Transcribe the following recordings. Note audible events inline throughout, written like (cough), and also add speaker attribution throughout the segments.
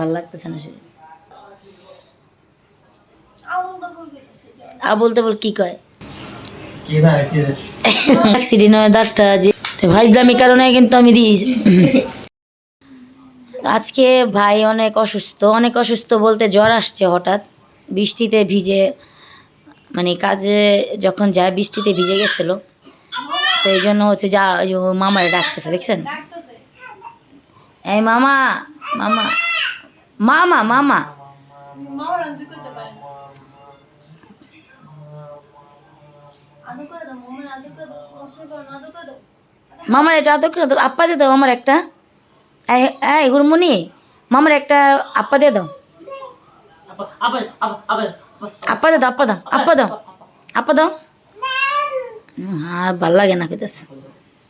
Speaker 1: ভালো লাগতেছে না শরীর আ বলতে কি কয়? অ্যাক্সিডেন্ট হয় দাঁতটা যে ভাইজলামি কারণে কিন্তু আমি দিয়েছি আজকে ভাই অনেক অসুস্থ। অনেক অসুস্থ বলতে জ্বর আসছে হঠাৎ। বৃষ্টিতে ভিজে মানে কাজে যখন যায় বৃষ্টিতে ভিজে গেছিল। তো এই জন্য হচ্ছে যা মামারে ডাকতেছে দেখছেন? এই মামা মামা। মামা মামা মামার এটা আদর করে দাও। আপ্পা দিয়ে দাও আমার একটা। এই- গুরমুনি মামার একটা আপ্পা দিয়ে দাও। দিয়ে দাও, আপ্পা দাও আপ্পা দাও। আপ্পা দাও। আর ভালো লাগে না খেতেছে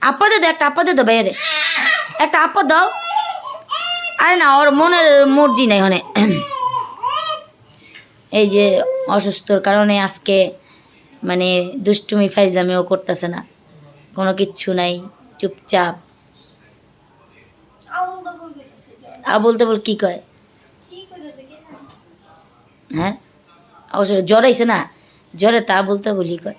Speaker 1: আপ্পা দিয়ে দাও, একটা আপ্পা দিয়ে দাও বাইরে। একটা আপ্পা দাও। আরে না, ওর মনের মর্জি নাই ওখানে। এই যে অসুস্থর কারণে আজকে মানে দুষ্টুমি, ফাইজলামিও করতেছে না। কোনো কিচ্ছু নাই, চুপচাপ। আর বলতে বল কি কয়? হ্যাঁ? অবশ্য জ্বর আইছে না? জ্বরে তা বলতে বলি কয়।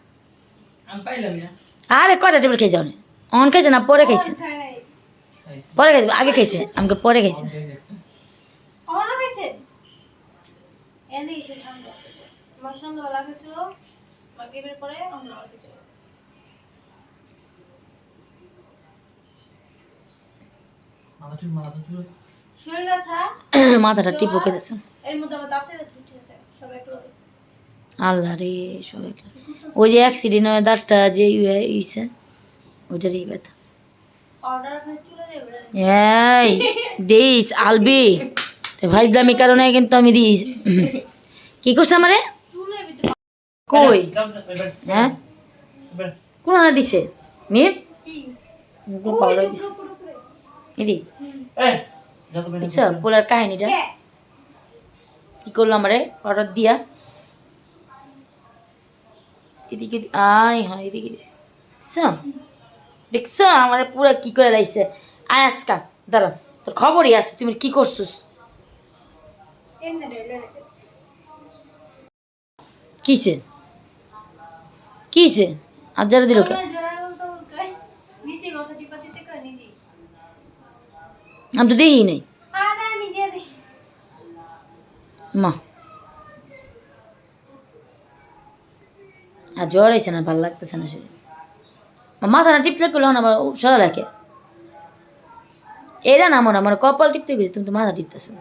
Speaker 1: কয়টা টেবিল খেয়েছে অনেক অন খেয়েছে না পরে খেয়েছে পরে খেয়েছে আগে খেয়েছে আমাকে পরে
Speaker 2: খেয়েছে (coughs)
Speaker 1: মাথাটা টিপো খেতেছে
Speaker 2: এর মধ্যে আমার দাঁতের ঠিক আছে। সব একটু
Speaker 1: আল্লাহ রে সব ওই যে অ্যাক্সিডেন্ট হয় দাঁতটা যে ইয়ে ইছে ওইটারই ব্যথা। এই দিস আলবি। তো ভাইজলামি কারণে কিন্তু আমি দিস। কি করছে আমারে? কই? হ্যাঁ? কোন আনা দিছে?
Speaker 2: কি?
Speaker 1: পাউডার দিছে এদি। দেখছ পোলার কাহিনীটা?
Speaker 2: কে?
Speaker 1: কি করল আমারে? অর্ডার দিয়া। এদিকে আয় হ্যাঁ এদিকে দি। দেখছ আমারে পুরা কি করে লাইছে। আয় আজকা দাঁড়া তোর খবরই আছে তুমি কি করছিস? কিসে? কিসে? আর যারা দিল কে? আমি তো দেখি নাই। মা। আর জ্বর আইছে না ভালো লাগতেছে না শরীর। মাথাটা টিপলে করল না আবার সরা লাগে। এরা না মনে আমার কপাল টিপতে গেছি তুমি তো মাথা টিপতেছো।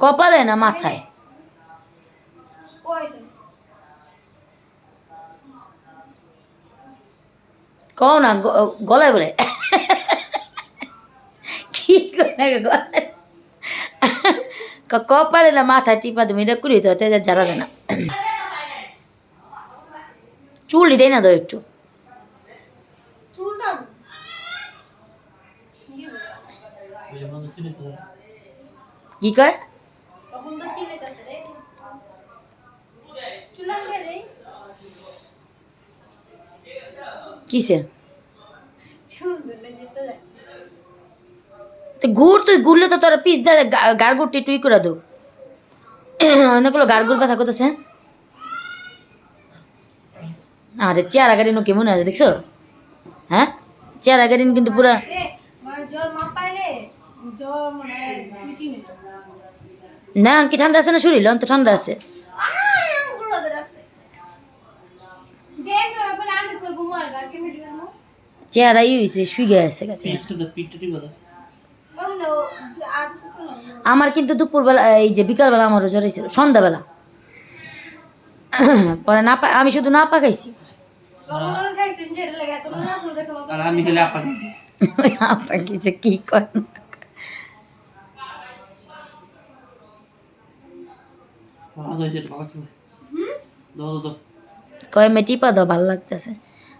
Speaker 1: কপালে না মাথায়? কও না গলায় বলে। কি করে না গলায়? ক- কপালে না মাথায় টিপা তুমি এটা করি তো যারা না। চুল এটাই না দাও একটু। কি কয়? কিসে? ঘুর তুই ঘুরলে তো তোর পিস দেয় গার গুড়টি টুই করে দো অনেকগুলো গার গুড় ব্যথা করতেছে আরে চেয়ারা গাড়ি কেমন আছে দেখছ? হ্যাঁ? চেয়ারা গাড়ি কিন্তু পুরা
Speaker 2: মানে মানে
Speaker 1: না কি ঠান্ডা আছে না শরীর? অন্ত ঠান্ডা আছে। চেহারা। ই হয়েছে শুয়ে আছে আমার কিন্তু দুপুরবেলা এই যে বিকালবেলা আমারও জ্বর হয়েছিল সন্ধ্যাবেলা। পরে না আমি শুধু না পাকাইছি
Speaker 3: আমি খেলে আপা দিচ্ছি
Speaker 1: আপা কিছু কি কর
Speaker 3: ভালো হয়েছে বাবা কাছে দাও দাও দাও
Speaker 1: কয় মে টিপা দাও ভালো লাগতেছে।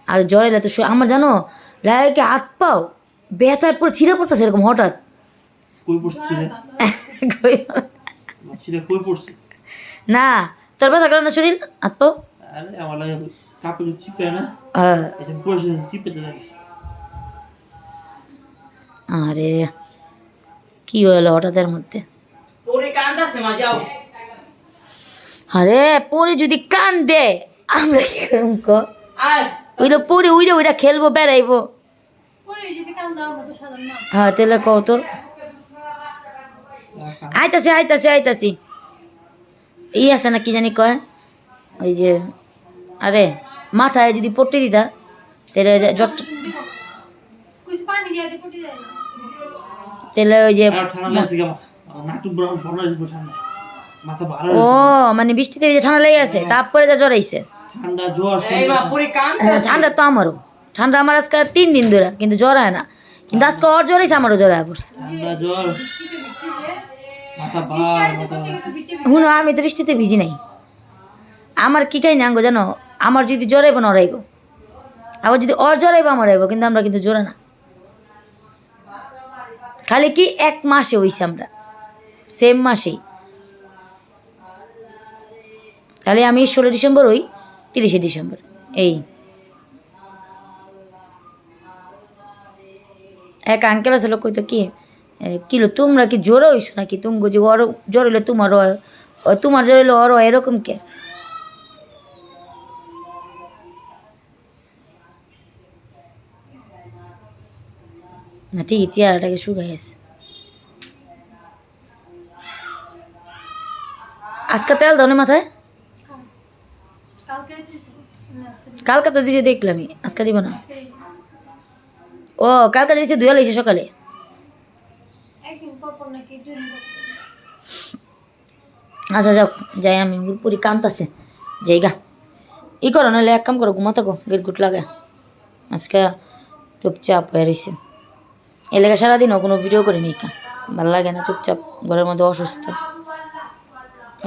Speaker 1: আর জ্বর এলে তো আমার জানো লাগে হাত পাও ব্যথায় পুরো ছিঁড়ে পড়তেছে এরকম হঠাৎ। না তোর ব্যথা করে না শরীর? হাত পাও।
Speaker 3: আমার লাগে কাপড় চিপে না এটা পড়ছে চিপে দেয়
Speaker 1: আরে কি হলো হঠাৎের মধ্যে?
Speaker 3: ওরে কান্দাছে মা যাও
Speaker 1: আরে পরে যদি কান দে আমরা কি করব ক? ওইটা পরে উইটা ওইটা খেলব বেড়াইবো।
Speaker 2: পরে যদি কান দাও মতো সাধারণ
Speaker 1: হ্যাঁ তাহলে কও তো। আইতাছি আইতাছি আইতাছি। ই আছে না কি জানি কয়? ওই যে আরে মাথায় যদি পট্টি দিতা তাহলে যে জট তাহলে ওই যে ও মানে বৃষ্টিতে যে ঠান্ডা লেগে আছে তারপরে যা জ্বর আইছে।
Speaker 3: ঠান্ডা জ্বর এই মা পুরি কান
Speaker 1: হ্যাঁ, ঠান্ডা তো আমারও। ঠান্ডা আমার আজকে তিন দিন ধরে কিন্তু জ্বর হয় না। কিন্তু আজকে ওর জ্বর হয়েছে আমারও জ্বর হয়ে পড়ছে। শুনো আমি তো বৃষ্টিতে ভিজি নাই। আমার কি খাই না আঙ্গো জানো? আমার যদি জ্বর আইব নড়াইব। আবার যদি ওর জ্বর আমার আইব কিন্তু আমরা কিন্তু জোরে না। খালি কি এক মাসে হইছে আমরা। সেম মাসেই। তাহলে আমি ষোলো ডিসেম্বর হই তিরিশে ডিসেম্বর। এই। এক আঙ্কেল আসলে কইতো কি কিলো তোমরা কি জ্বর হইছো নাকি? তুমি যে ওর জ্বর হইলে ও তোমার জ্বর হইলে হয়, এরকম কে? না ঠিকই চেহারাটাকে শুকাই আছে আজকে তেল দাও মাথায়?
Speaker 2: কালকে
Speaker 1: তো দিছে দেখলামই, আজকে দিব না। ও, কালকে দিয়েছে ধুয়ে লাইছে সকালে। আচ্ছা যাও, যাই, আমি পুরি কান্তাছে। যাই গা। ই করো, নাহলে এক কাম করো, ঘুমাতে গো গেট গুট লাগে আজকে চুপচাপ হয়ে রয়েছে এলাকা সারাদিনও কোনো ভিডিও করিনি কা। ভালো লাগে না, চুপচাপ ঘরের মধ্যে অসুস্থ।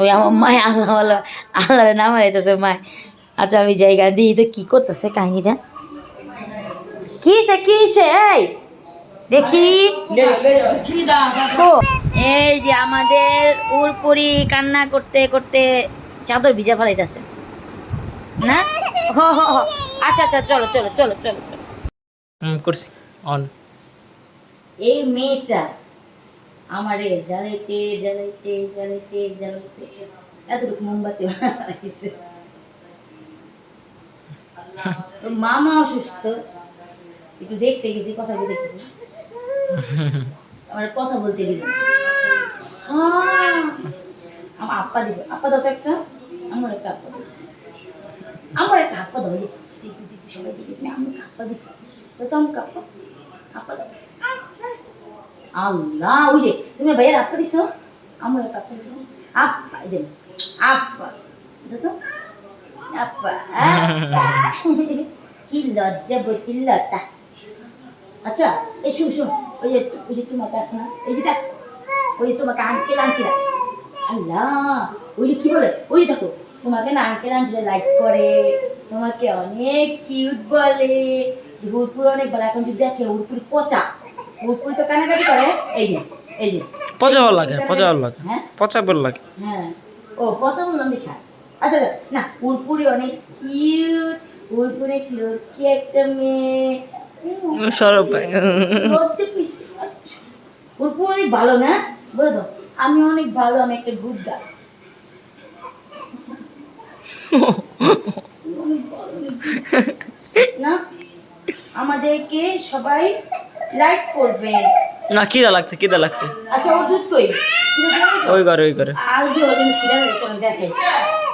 Speaker 1: ওই আমার মায় আল্লাহ আল্লাহ আল্লাহরে নাম হারাইতেছে মায়। আচ্ছা আমি জায়গা দিই তো কী করতেছে কাহিনিটা। কি সে কি সে এই? দেখি। এই যে আমাদের উরপুরি কান্না করতে করতে চাদর ভিজা ফেলাইতেছে। না? হ হ। আচ্ছা আচ্ছা চলো চলো চলো চলো চলো।
Speaker 3: করছি। অন।
Speaker 1: এই মেয়েটা আমারে জ্বালাইতে জ্বালাইতে জ্বালাইতে জ্বালাইতে। এতটুকু মোমবাতি মামা অসুস্থ। একটু দেখতে গেছি, কথা বলতে গেছি। আমার কথা বলতে দিল হ্যাঁ। আমার আপা দিব। আপা দাও একটা। আমার একটা আপা দাও। আমার একটা আপা দাও। সবাই দেখবি আমি আপা দিছি। তো আমাকে আপা আপা দাও। আল্লাহ, ওই যে, তুমি ভাইয়ের আপা দিছো? আমার একটা আপা এই যে আপা তো? আপা। কি লজ্জা বইতি লতা। আচ্ছা এই শুন শুন, ওই যে ওই যে তোমাকে আসে না, এই যে দেখ, ওই যে তোমাকে আঙ্কেল আন্টিরা আল্লাহ, ওই যে কি বলে, ওই যে দেখো, তোমাকে না আঙ্কেল আন্টিরা লাইক করে, তোমাকে অনেক কিউট বলে যে অনেক বলে, এখন যদি দেখে হুড়পুর পচা। হুড়পুর তো কানাকাটি করে। এই যে এই যে।
Speaker 3: পচা লাগে পচা লাগে। লাগে।
Speaker 1: হ্যাঁ। ও পচা বললাম দেখা আচ্ছা না উড়পুরি অনেক কিউট উড়পুরে কি একটা মেয়ে।
Speaker 3: সরব
Speaker 1: হচ্ছে পিসি আচ্ছা। উড়পুর অনেক ভালো না? বলে দাও। আমি অনেক ভালো আমি একটা গুড গার্ল (laughs) না? আমাদেরকে সবাই লাইক করবেন
Speaker 3: না কিদা লাগছে কিদা লাগছে।
Speaker 1: আচ্ছা ও দুধ কই?
Speaker 3: ওই করে ওই করে
Speaker 1: আলবি ওজন ফিডার হয়ে চলো দেখাই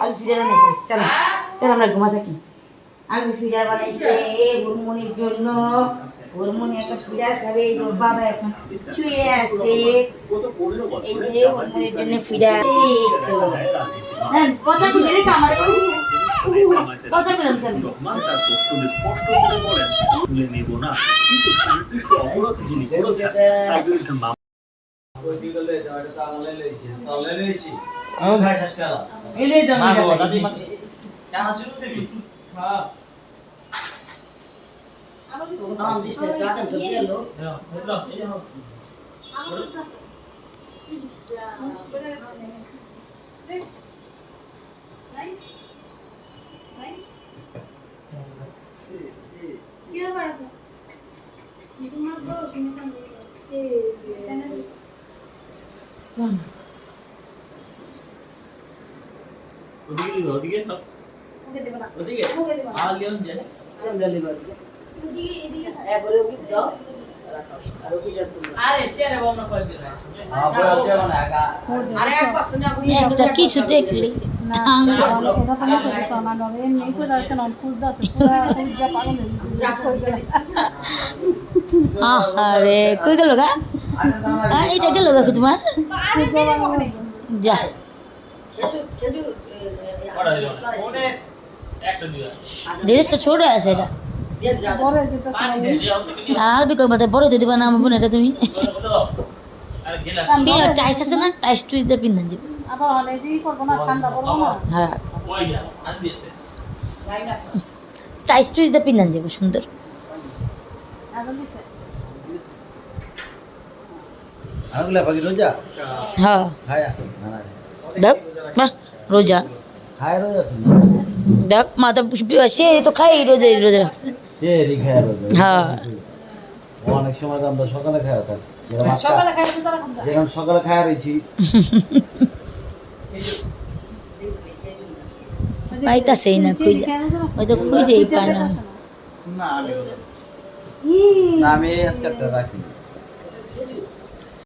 Speaker 1: আলবি ফিডার বানাইছে। চলো চলো আমরা ঘুমা থাকি। আলবি ফিডার বানাইছে হুরমনির জন্য। হুরমনি একটা ফিডার খাবে এই বাবা এখন শুয়ে আছে। এই যে হুরমনির জন্য ফিডার এই তো। হ্যাঁ পচা খুঁজে রেখে আমার কথা বলেন কেন
Speaker 4: রহমান তার বক্তব্যে স্পষ্ট করে বলেন তুলে না
Speaker 2: কি ব্যাপার তোমার তো শুনতাম এই
Speaker 4: ওদিকে সব
Speaker 2: ওকে দেব না
Speaker 3: ওদিকে
Speaker 2: ওকে দেব না
Speaker 3: আর লিওন যে
Speaker 2: ওদিকে এদিকে থাক।
Speaker 3: আরে চেয়ারে বমনা করে দিন
Speaker 1: একটা কিছু দেখলি আরে কই গেল গা? এটা গেল গা তোমার? যা। ড্রেসটা ছোট আছে এটা। আর বিকল মাথায় বড় দিবা না আমার বোন এটা তুমি।
Speaker 4: দাও আর
Speaker 1: টাইস আছে না? টাইস টুইস দিয়ে পিন্ধন যাবে হ্যাঁ। টাইস টুইস দিয়ে পিন্ধন যাবে সুন্দর।
Speaker 5: রোজা?
Speaker 1: হ্যাঁ। দেখ মাথা সে তো খাই রোজা রোজা রাখছে।
Speaker 5: খায়
Speaker 1: হ্যাঁ।
Speaker 5: অনেক সময় আমরা সকালে খাওয়া থাকি। সকালে যেরকম সকালে খাওয়া রয়েছি। (laughs)
Speaker 1: পাইতাছেই না খুঁজে ওই তো খুঁজেই পায় না।
Speaker 5: না আমি